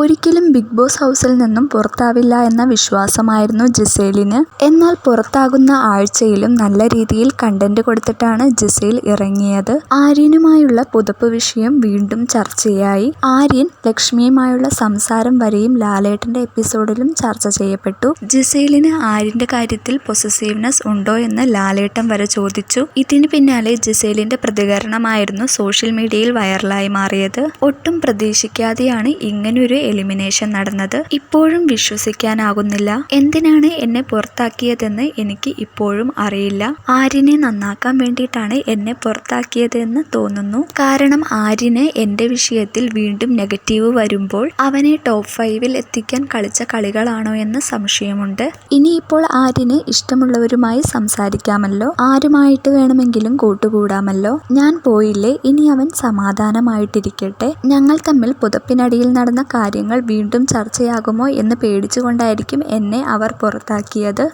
ഒരിക്കലും big boss ഹൗസിൽ നിന്നും പുറത്താവില്ല എന്ന വിശ്വാസമായിരുന്നു ജിസേലിന്. എന്നാൽ പുറത്താകുന്ന ആഴ്ചയിലും നല്ല രീതിയിൽ കണ്ടന്റ് കൊടുത്തിട്ടാണ് ജിസേൽ ഇറങ്ങിയത്. ആര്യനുമായുള്ള പുതപ്പ് വിഷയം വീണ്ടും ചർച്ചയായി. ആര്യൻ ലക്ഷ്മിയുമായുള്ള സംസാരം വരെയും ലാലേട്ടന്റെ എപ്പിസോഡിലും ചർച്ച ചെയ്യപ്പെട്ടു. ജിസേലിന് ആര്യന്റെ കാര്യത്തിൽ പൊസസീവ്നെസ് ഉണ്ടോ എന്ന് ലാലേട്ടൻ വരെ ചോദിച്ചു. ഇതിന് പിന്നാലെ ജിസേലിന്റെ പ്രതികരണമായിരുന്നു സോഷ്യൽ മീഡിയയിൽ വൈറലായി മാറിയത്. ഒട്ടും പ്രതീക്ഷിക്കാതെയാണ് ഇങ്ങനൊരു എലിമിനേഷൻ നടന്നത്. ഇപ്പോഴും വിശ്വസിക്കാനാകുന്നില്ല. എന്തിനാണ് എന്നെ പുറത്താക്കിയതെന്ന് എനിക്ക് ഇപ്പോഴും അറിയില്ല. ആര്യനെ നന്നാക്കാൻ വേണ്ടിയിട്ടാണ് എന്നെ പുറത്താക്കിയതെന്ന് തോന്നുന്നു. കാരണം ആര്യന് എന്റെ വിഷയത്തിൽ വീണ്ടും നെഗറ്റീവ് വരുമ്പോൾ അവനെ ടോപ്പ് ഫൈവിൽ എത്തിക്കാൻ കളിച്ച കളികളാണോ എന്ന് സംശയമുണ്ട്. ഇനിയിപ്പോൾ ആര്യന് ഇഷ്ടമുള്ളവരുമായി സംസാരിക്കാമല്ലോ. ആരുമായിട്ട് വേണമെങ്കിലും കൂട്ടുകൂടാമല്ലോ. ഞാൻ പോയില്ലേ ഇനി അവൻ സമാധാനമായിട്ടിരിക്കട്ടെ. ഞങ്ങൾ തമ്മിൽ പുതപ്പിനടിയിൽ നടന്ന കാര്യങ്ങൾ വീണ്ടും ചർച്ചയാകുമോ എന്ന് പേടിച്ചുകൊണ്ടായിരിക്കും എന്നെ അവർ പുറത്താക്കിയത്.